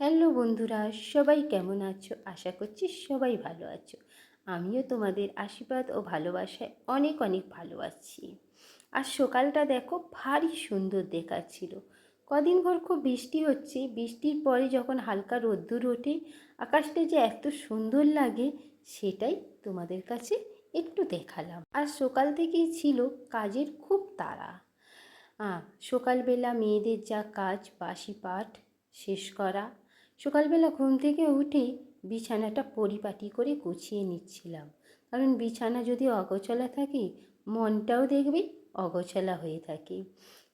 Hello বন্ধুরা, সবাই কেমন আছো? আশা করছি সবাই ভালো আছো। আমিও তোমাদের আশীর্বাদ ও ভালোবাসায় অনেক অনেক ভালো আছি। আর সকালটা দেখো ভারী সুন্দর দেখাচ্ছিল। কদিন ভর খুব বৃষ্টি হচ্ছে, বৃষ্টির পরে যখন হালকা রোদ্দুর ওঠে, আকাশটা যে এত সুন্দর লাগে সেটাই তোমাদের কাছে একটু দেখালাম। আর সকাল থেকেই ছিল কাজের খুব তাড়া। সকালবেলা মেয়েদের যা কাজ, বাসি পাঠ শেষ করা সকালবেলা ঘুম থেকে উঠে বিছানাটা পরিপাটি করে গুছিয়ে নিচ্ছিলাম। কারণ বিছানা যদি অগোছালা থাকে, মনটাও দেখবে অগোছালা হয়ে থাকে।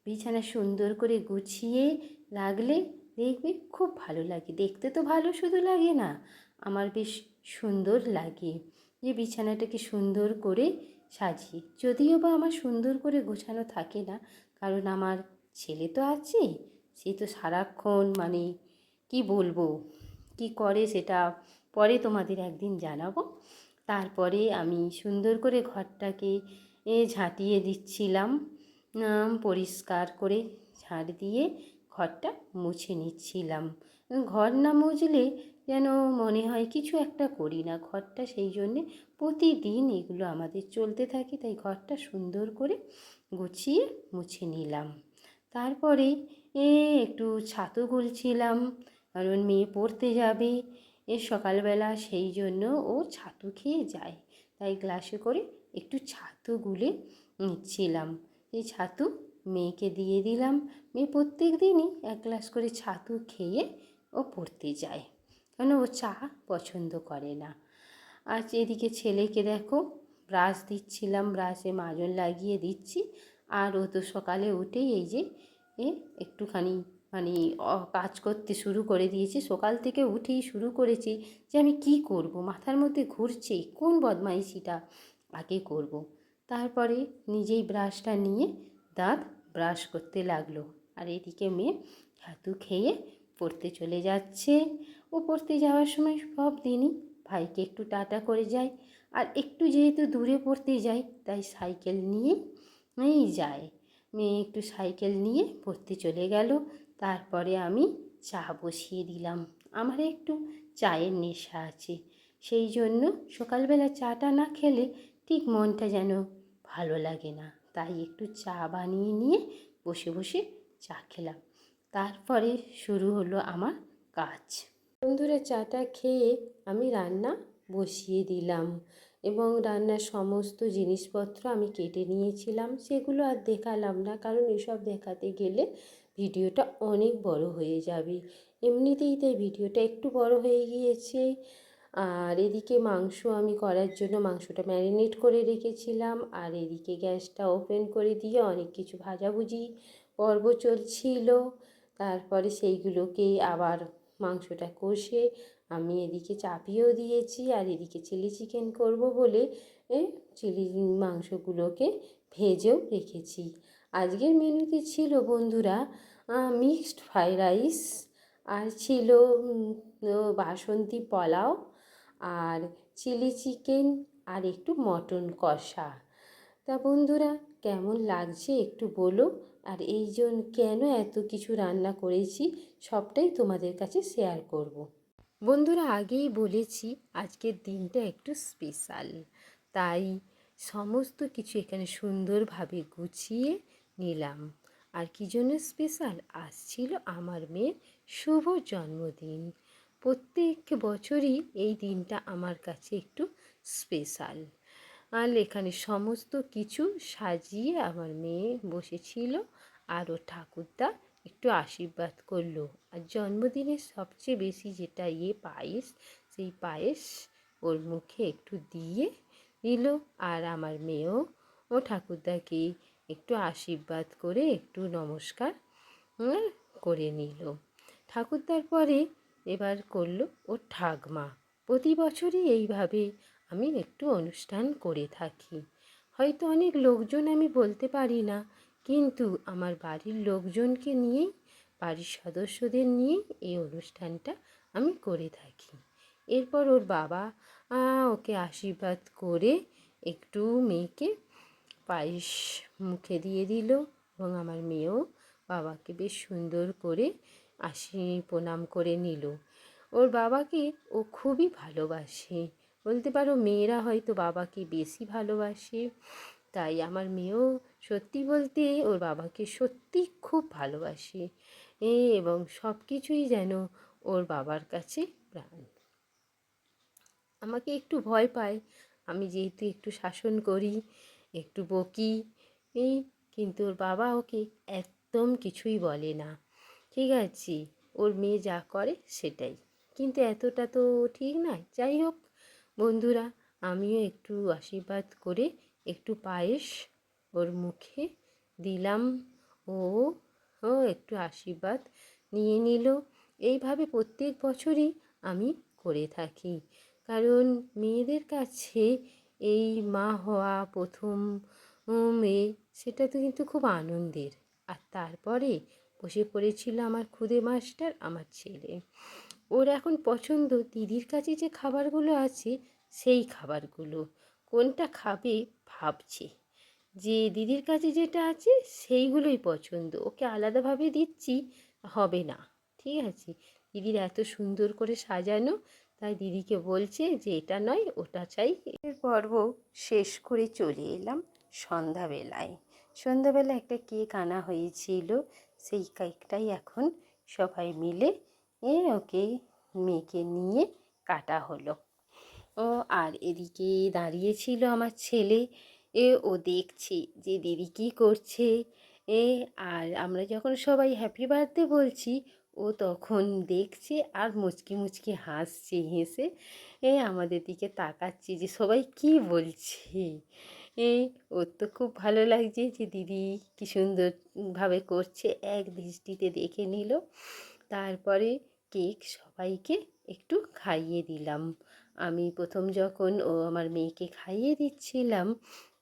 বিছানা সুন্দর করে গুছিয়ে লাগলে দেখবে খুব ভালো লাগে। দেখতে তো ভালো শুধু লাগে না, আমার বেশ সুন্দর লাগে। যে বিছানাটাকে সুন্দর করে সাজিয়ে, যদিও বা আমার সুন্দর করে গোছানো থাকে না, কারণ আমার ছেলে তো আছে, সে তো সারাক্ষণ মানে কি বলব? কি করে সেটা পরে তোমাদের একদিন জানাব। তারপরে আমি সুন্দর করে ঘরটাকে ঝাঁটিয়ে দিচ্ছিলাম। পরিষ্কার করে ঝাড় দিয়ে ঘরটা মুছে নিচ্ছিলাম। ঘর না মুছলে যেন মনে হয় কিছু একটা করি না। ঘরটা সেই জন্যে প্রতিদিন এগুলো আমাদের চলতে থাকে, তাই ঘরটা সুন্দর করে গুছিয়ে মুছে নিলাম। তারপরে একটু ছাতু গুলছিলাম। কারণ মেয়ে পড়তে যাবে। এ সকালবেলা সেই জন্য ও ছাতু খেয়ে যায়। তাই গ্লাসে করে একটু ছাতু গুলে নিচ্ছিলাম। এই ছাতু মেয়েকে দিয়ে দিলাম। মেয়ে প্রত্যেক দিনই এক গ্লাস করে ছাতু খেয়ে ও পড়তে যায়। কেন? ও চা পছন্দ করে না। আজ এদিকে ছেলেকে দেখো, ব্রাশ দিচ্ছিলাম, ব্রাশে মাজন লাগিয়ে দিচ্ছি। আর ও তো সকালে উঠেই এই যে, এ একটুখানি মানে কাজ করতে শুরু করে দিয়েছে। সকাল থেকে উঠেই শুরু করেছে যে, আমি কি করব? মাথার মধ্যে ঘুরছে, কোন বদমাইশিটা আগে করব। তারপরে নিজেই ব্রাশটা নিয়ে দাঁত ব্রাশ করতে লাগল। আর এদিকে মেয়ে ছাতু খেয়ে পড়তে চলে যাচ্ছে। ও পড়তে যাওয়ার সময় সব দিনই ভাইকে একটু টাটা করে যায়। আর একটু যেহেতু দূরে পড়তে যায়, তাই সাইকেল নিয়েই যায়। মেয়ে একটু সাইকেল নিয়ে পড়তে চলে গেল। তারপরে আমি চা বসিয়ে দিলাম। আমার একটু চায়ের নেশা আছে। সেই জন্য সকালবেলা চাটা না খেলে ঠিক মনটা যেন ভালো লাগে না। তাই একটু চা বানিয়ে নিয়ে বসে বসে চা খেলাম। তারপরে শুরু হলো আমার কাজ। বন্ধুরা, চাটা খেয়ে আমি রান্না বসিয়ে দিলাম এবং রান্নার সমস্ত জিনিসপত্র আমি কেটে নিয়েছিলাম। সেগুলো আর দেখালাম না, কারণ এসব দেখাতে গেলে ভিডিওটা অনেক বড় হয়ে যাবে। এমনিতেই তাই ভিডিওটা একটু বড় হয়ে গিয়েছে। আর এদিকে মাংস আমি করার জন্য মাংসটা ম্যারিনেট করে রেখেছিলাম। আর এদিকে গ্যাসটা ওপেন করে দিয়ে অনেক কিছু ভাজাভুজি পর্ব চলছিল। তারপরে সেইগুলোকে আবার মাংসটা কষে আমি এদিকে চাপিয়েও দিয়েছি। আর এদিকে চিলি চিকেন করব বলে চিলি মাংসগুলোকে ভেজেও রেখেছি। আজকের মেনুতে ছিল বন্ধুরা মিক্সড ফ্রাইড রাইস, আর ছিল বাসন্তী পোলাও, আর চিলি চিকেন, আর একটু মটন কষা তা বন্ধুরা, কেমন লাগছে একটু বলো, আর এই জন, কেন এত কিছু রান্না করেছি সবটাই তোমাদের কাছে শেয়ার করব। বন্ধুরা, আগেই বলেছি আজকের দিনটা একটু স্পেশাল, তাই সমস্ত কিছু এখানে সুন্দরভাবে গুছিয়ে নিলাম। আর কি জন্য স্পেশাল আসছিল আমার মেয়ের শুভ জন্মদিন। প্রত্যেক বছরই এই দিনটা আমার কাছে একটু স্পেশাল আর এখানে সমস্ত কিছু সাজিয়ে আমার মেয়ে বসেছিল আর ও ঠাকুরদা একটু আশীর্বাদ করল। আর জন্মদিনে সবচেয়ে বেশি যেটা ইয়ে পায়েস, সেই পায়েস ওর মুখে একটু দিয়ে দিল। আর আমার মেয়েও ও ঠাকুরদাকে একটু আশীর্বাদ করে একটু নমস্কার করে নিল। ঠাকুরদার পরে এবার করল ও ঠাকমা। প্রতি বছরই এইভাবে আমি একটু অনুষ্ঠান করে থাকি। হয়তো অনেক লোকজন আমি বলতে পারি না, কিন্তু আমার বাড়ির লোকজনকে নিয়েই, বাড়ির সদস্যদের নিয়েই এই অনুষ্ঠানটা আমি করে থাকি। এরপর ওর বাবা ওকে আশীর্বাদ করে একটু মেয়েকে পায়েস মুখে দিয়ে দিল এবং আমার মেয়েও বাবাকে বেশ সুন্দর করে আসি প্রণাম করে নিল। ওর বাবাকে ও খুবই ভালোবাসে। বলতে পারো মেয়েরা হয়তো বাবাকে বেশি ভালোবাসে। তাই আমার মেয়েও সত্যি বলতে ওর বাবাকে সত্যি খুব ভালোবাসে। এ এবং সব কিছুই যেন ওর বাবার কাছে প্রাণ। আমাকে একটু ভয় পায়। আমি যেহেতু একটু শাসন করি একটু বকি। কিন্তু ওর বাবা ওকে একদম কিছুই বলে না। ঠিক আছে, ওর মেয়ে যা করে সেটাই। কিন্তু এতটা তো ঠিক নয়। যাই হোক, বন্ধুরা, আমিও একটু আশীর্বাদ করে একটু পায়েস ওর মুখে দিলাম। ও ও একটু আশীর্বাদ নিয়ে নিল। এইভাবে প্রত্যেক বছরই আমি করে থাকি। কারণ মেয়েদের কাছে এই মা হওয়া প্রথম মেয়ে, সেটা তো কিন্তু খুব আনন্দের। আর তারপরে বসে পড়েছিল আমার খুদে মাস্টার, আমার ছেলে। ওর এখন পছন্দ দিদির কাছে যে খাবারগুলো আছে, সেই খাবারগুলো। কোনটা খাবে ভাবছে। যে দিদির কাছে যেটা আছে, সেইগুলোই পছন্দ। ওকে আলাদাভাবে দিচ্ছি, হবে না। ঠিক আছে? দিদির এত সুন্দর করে সাজানো তাই দিদিকে বলছে যে এটা নয়, ওটা চাই। এর পর্ব শেষ করে চলে এলাম সন্ধ্যাবেলায়। সন্ধ্যাবেলা একটা কেক আনা হয়েছিল, সেই কেকটাই এখন সবাই মিলে, এ, ওকে, মেয়েকে নিয়ে কাটা হলো। ও, আর এদিকে দাঁড়িয়েছিল আমার ছেলে, এ, ও দেখছে যে দিদি কী করছে, এ, আর আমরা যখন সবাই হ্যাপি বার্থডে বলছি ও তখন দেখছে আর মুচকি মুচকি হাসছে, হেসে, এ, আমাদের দিকে তাকাচ্ছে যে সবাই কি বলছে? এই ওর তো খুব ভালো লাগছে যে দিদি কী সুন্দরভাবে করছে। এক দৃষ্টিতে দেখে নিল। তারপরে কেক সবাইকে একটু খাইয়ে দিলাম। আমি প্রথম যখন ও আমার মেয়েকে খাইয়ে দিচ্ছিলাম,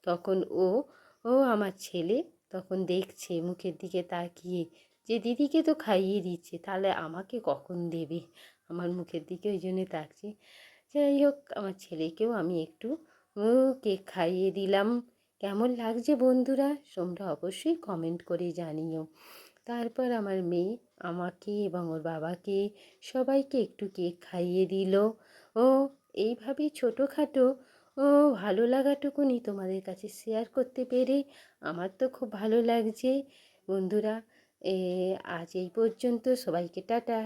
তখন ও ও আমার ছেলে তখন দেখছে, মুখের দিকে তাকিয়ে যে দিদিকে তো খাইয়ে দিচ্ছে, তাহলে আমাকে কখন দেবে? আমার মুখের দিকে ওই জন্যে তাকছে। যাই হোক, আমার ছেলেকেও আমি একটু কেক খাইয়ে দিলাম। কেমন লাগছে বন্ধুরা? তোমরা অবশ্যই কমেন্ট করে জানিও। তারপর আমার মেয়ে আমাকে এবং ওর বাবাকে সবাইকে একটু কেক খাইয়ে দিল। ও, এইভাবেই ছোটোখাটো, ও ভালো লাগাটুকুনি তোমাদের কাছে শেয়ার করতে পেরে আমার তো খুব ভালো লাগছে। বন্ধুরা আজ এই পর্যন্ত সবাইকে টাটা।